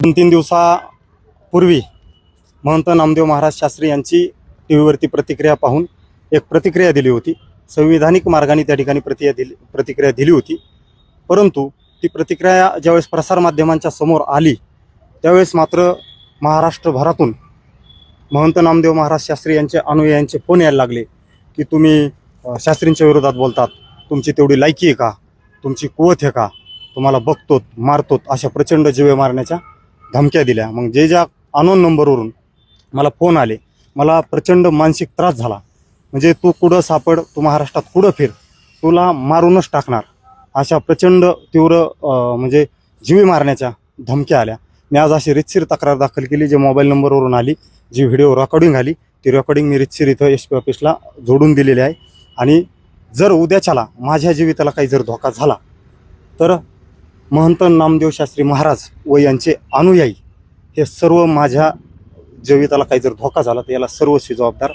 दोन तीन दिवसापूर्वी महंत नामदेव महाराज शास्त्री यांची टी व्हीवरती प्रतिक्रिया पाहून एक प्रतिक्रिया दिली होती. संविधानिक मार्गाने त्या ठिकाणी प्रतिया दिली प्रतिक्रिया दिली होती. परंतु ती प्रतिक्रिया ज्यावेळेस प्रसारमाध्यमांच्या समोर आली त्यावेळेस मात्र महाराष्ट्रभरातून महंत नामदेव महाराज शास्त्री यांचे अनुयायांचे फोन यायला लागले की तुम्ही शास्त्रींच्या विरोधात बोलतात. तुमची तेवढी लायकी आहे का? तुमची कुवत आहे का? तुम्हाला बघतोत मारतोत अशा प्रचंड जीवे मारण्याच्या धमक्या दिल्या. मग जे ज्या अनोन नंबरवरून मला फोन आले मला प्रचंड मानसिक त्रास झाला. म्हणजे तू कुठं सापड तू महाराष्ट्रात कुठं फिर तुला मारूनच टाकणार. अशा प्रचंड तीव्र म्हणजे जीवी मारण्याच्या धमक्या आल्या. मी आज अशी रितसीर तक्रार दाखल केली जे मोबाईल नंबरवरून आली जी व्हिडिओ रेकॉर्डिंग आली ती रेकॉर्डिंग मी रितसीर इथं एस पी ऑफिसला जोडून दिलेली आहे. आणि जर उद्याच्याला माझ्या जीविताला काही जर धोका झाला तर महंत नामदेव शास्त्री महाराज व यांचे अनुयायी हे सर्व माझ्या जीविताला काही जर धोका झाला तर याला सर्वस्वी जबाबदार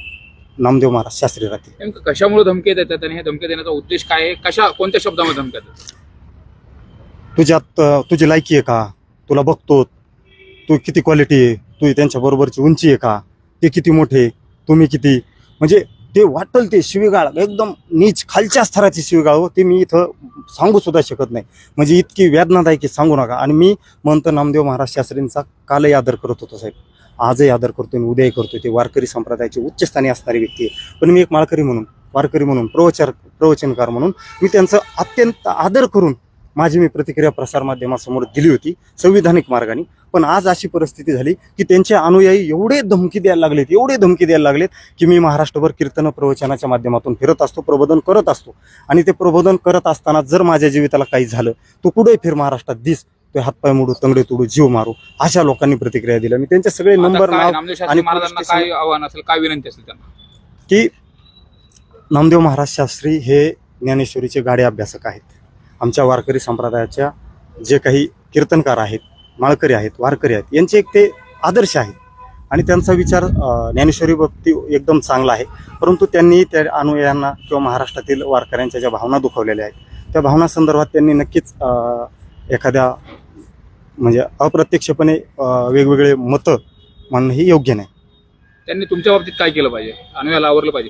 नामदेव महाराज शास्त्री राहतील. नेमकं कशामुळे धमकी देतात आणि हे धमकी देण्याचा उद्देश काय आहे? कशा कोणत्या शब्दामध्ये धमक्या देतात? तुझ्यात अ, तुझी लायकी आहे का? तुला बघतो तू किती क्वालिटी आहे? तू त्यांच्या बरोबरची उंची आहे का? ते किती मोठे तुम्ही किती? म्हणजे ते वाटल ते शिवीगाळ एकदम नीच खालच्या स्तराची शिवीगाळ हो ते मी इथं सांगू सुद्धा शकत नाही. म्हणजे इतकी वेदनादायक सांगू नका. आणि मी म्हणतो नामदेव महाराज शास्त्रींचा कालही आदर करत होतो साहेब. आजही आदर करतोय आणि उद्याही करतोय. ते वारकरी संप्रदायाची उच्चस्थानी असणारी व्यक्ती आहे पण मी एक माळकरी म्हणून वारकरी म्हणून प्रवचार प्रवचनकार म्हणून मी त्यांचं अत्यंत आदर करून माझी मी प्रतिक्रिया प्रसारमाध्यमासमोर दिली होती संविधानिक मार्गाने. पण आज अशी परिस्थिती झाली की त्यांचे अनुयायी एवढे धमकी द्यायला लागलेत एवढे धमकी द्यायला लागलेत की मी महाराष्ट्रभर कीर्तन प्रवचनाच्या माध्यमातून फिरत असतो प्रबोधन करत असतो. आणि ते प्रबोधन करत असताना जर माझ्या जीविताला काही झालं तू कुठे फिर महाराष्ट्रात दिस ते हातपाय मोडू तंगडे तोडू जीव मारू अशा लोकांनी प्रतिक्रिया दिल्या मी त्यांचे सगळे नंबर आणि महाराजांना पोलीस काय आव्हान असेल काय विनंती असेल त्यांना? की नामदेव महाराज शास्त्री हे ज्ञानेश्वरीचे गाडे अभ्यासक आहेत. आमच्या वारकरी संप्रदायाच्या जे काही कीर्तनकार आहेत माळकरी आहेत वारकरी आहेत यांचे एक ते आदर्श आहेत. आणि त्यांचा विचार ज्ञानेश्वरी भक्ती एकदम चांगला आहे. परंतु त्यांनी त्या अनुयायांना किंवा महाराष्ट्रातील वारकऱ्यांच्या ज्या भावना दुखवलेल्या आहेत त्या भावना संदर्भात त्यांनी नक्कीच एखाद्या म्हणजे अप्रत्यक्षपणे वेगवेगळे मतं मांडणं हे योग्य नाही. त्यांनी तुमच्या बाबतीत काय केलं पाहिजे? अनुयाला आवरलं पाहिजे.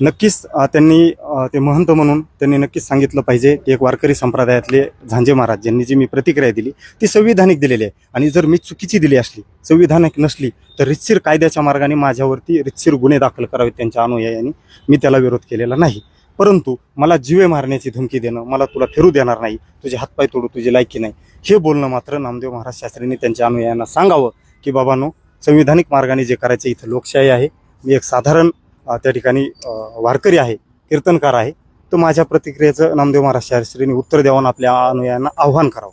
नक्कीच त्यांनी ते महंत म्हणून त्यांनी नक्कीच सांगितलं पाहिजे की एक वारकरी संप्रदायातले झांजे महाराज यांनी जी मी प्रतिक्रिया दिली ती संविधानिक दिलेली आहे. आणि जर मी चुकीची दिली असली संविधानिक नसली तर रितशीर कायद्याच्या मार्गाने माझ्यावरती रितशीर गुन्हे दाखल करावेत त्यांच्या अनुयायांनी. मी त्याला विरोध केलेला नाही. परंतु मला जीवे मारण्याची धमकी देणं मला तुला फिरू देणार नाही तुझे हातपाय तोडू तुझी लायकी नाही हे बोलणं मात्र नामदेव महाराज शास्त्रींनी त्यांच्या अनुयायांना सांगावं की बाबांनो संविधानिक मार्गाने जे करायचे इथं लोकशाही आहे. मी एक साधारण त्या ठिकाणी वारकरी आहे कीर्तनकार आहे. तर माझ्या प्रतिक्रियेचं नामदेव महाराज शास्त्रीने उत्तर द्यावं आणि आपल्या अनुयायांना आव्हान करावं.